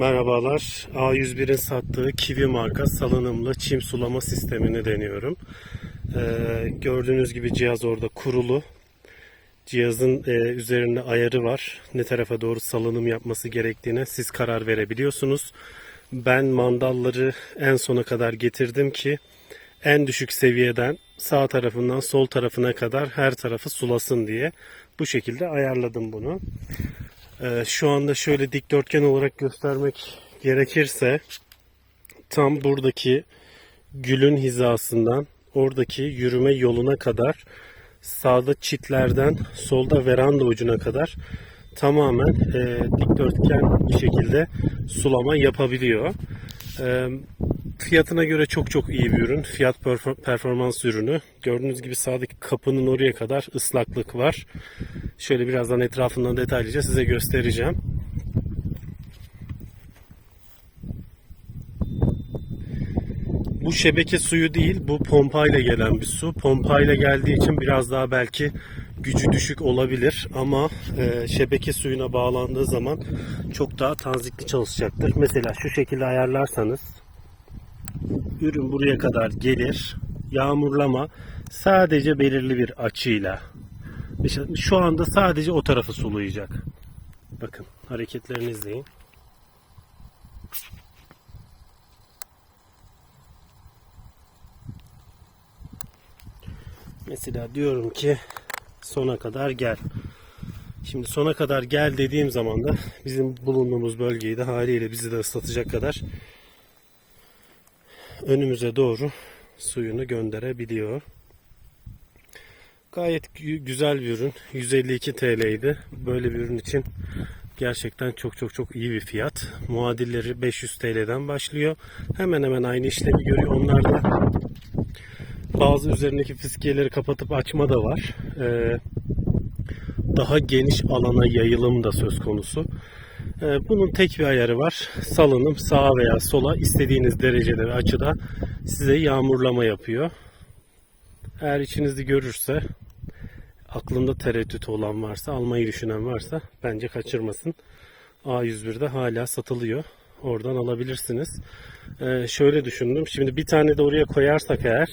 Merhabalar. A101'in sattığı Kiwi marka salınımlı çim sulama sistemini deniyorum. Ee, gördüğünüz gibi cihaz orada kurulu. Cihazın e, üzerinde ayarı var. Ne tarafa doğru salınım yapması gerektiğine siz karar verebiliyorsunuz. Ben mandalları en sona kadar getirdim ki en düşük seviyeden sağ tarafından sol tarafına kadar her tarafı sulasın diye bu şekilde ayarladım bunu. Ee, şu anda şöyle dikdörtgen olarak göstermek gerekirse tam buradaki gülün hizasından oradaki yürüme yoluna kadar sağda çitlerden solda veranda ucuna kadar tamamen e, dikdörtgen bir şekilde sulama yapabiliyor. E, fiyatına göre çok çok iyi bir ürün. Fiyat perfor- performans ürünü. Gördüğünüz gibi sağdaki kapının oraya kadar ıslaklık var. Şöyle birazdan etrafından detaylıca size göstereceğim. Bu şebeke suyu değil, bu pompayla gelen bir su. Pompayla geldiği için biraz daha belki gücü düşük olabilir ama e, şebeke suyuna bağlandığı zaman çok daha tanzikli çalışacaktır. Mesela şu şekilde ayarlarsanız ürün buraya kadar gelir. Yağmurlama sadece belirli bir açıyla. Şu anda sadece o tarafı sulayacak. Bakın hareketlerini izleyin. Mesela diyorum ki sona kadar gel. Şimdi sona kadar gel dediğim zaman da bizim bulunduğumuz bölgeyi de haliyle bizi de ıslatacak kadar önümüze doğru suyunu gönderebiliyor. Gayet gü- güzel bir ürün. 152 TL'ydi. Böyle bir ürün için gerçekten çok çok çok iyi bir fiyat. Muadilleri 500 TL'den başlıyor. Hemen hemen aynı işlemi görüyor. Onlarda bazı üzerindeki fiskiyeleri kapatıp açma da var. Ee, daha geniş alana yayılım da söz konusu. Ee, bunun tek bir ayarı var. Salınım sağa veya sola istediğiniz derecede ve açıda size yağmurlama yapıyor. Eğer içinizde görürse aklında tereddüt olan varsa almayı düşünen varsa bence kaçırmasın. A101'de hala satılıyor. Oradan alabilirsiniz. Ee, şöyle düşündüm. Şimdi bir tane de oraya koyarsak eğer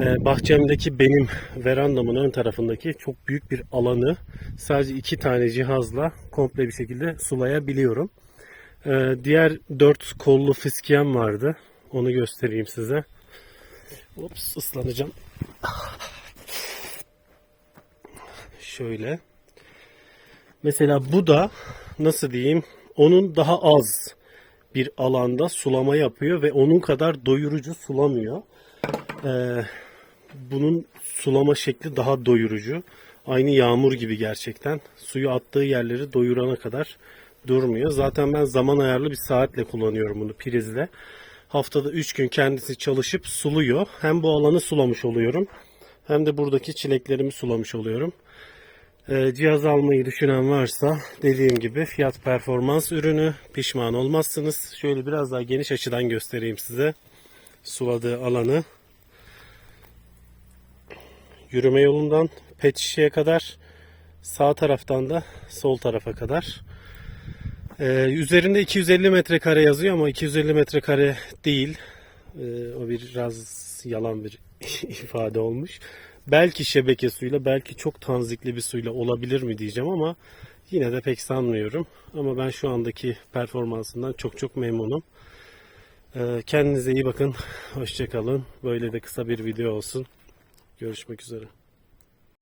e, bahçemdeki benim verandamın ön tarafındaki çok büyük bir alanı sadece iki tane cihazla komple bir şekilde sulayabiliyorum. Ee, diğer dört kollu fiskiyem vardı. Onu göstereyim size. Ups ıslanacağım. Şöyle. Mesela bu da nasıl diyeyim onun daha az bir alanda sulama yapıyor ve onun kadar doyurucu sulamıyor. Ee, bunun sulama şekli daha doyurucu. Aynı yağmur gibi gerçekten. Suyu attığı yerleri doyurana kadar durmuyor. Zaten ben zaman ayarlı bir saatle kullanıyorum bunu prizle. Haftada 3 gün kendisi çalışıp suluyor. Hem bu alanı sulamış oluyorum. Hem de buradaki çileklerimi sulamış oluyorum. Ee, cihaz almayı düşünen varsa dediğim gibi fiyat performans ürünü pişman olmazsınız. Şöyle biraz daha geniş açıdan göstereyim size suladığı alanı. Yürüme yolundan pet şişeye kadar sağ taraftan da sol tarafa kadar. Ee, üzerinde 250 metrekare yazıyor ama 250 metrekare değil. Ee, o biraz yalan bir ifade olmuş. Belki şebeke suyla, belki çok tanzikli bir suyla olabilir mi diyeceğim ama yine de pek sanmıyorum. Ama ben şu andaki performansından çok çok memnunum. Ee, kendinize iyi bakın. Hoşçakalın. Böyle de kısa bir video olsun. Görüşmek üzere.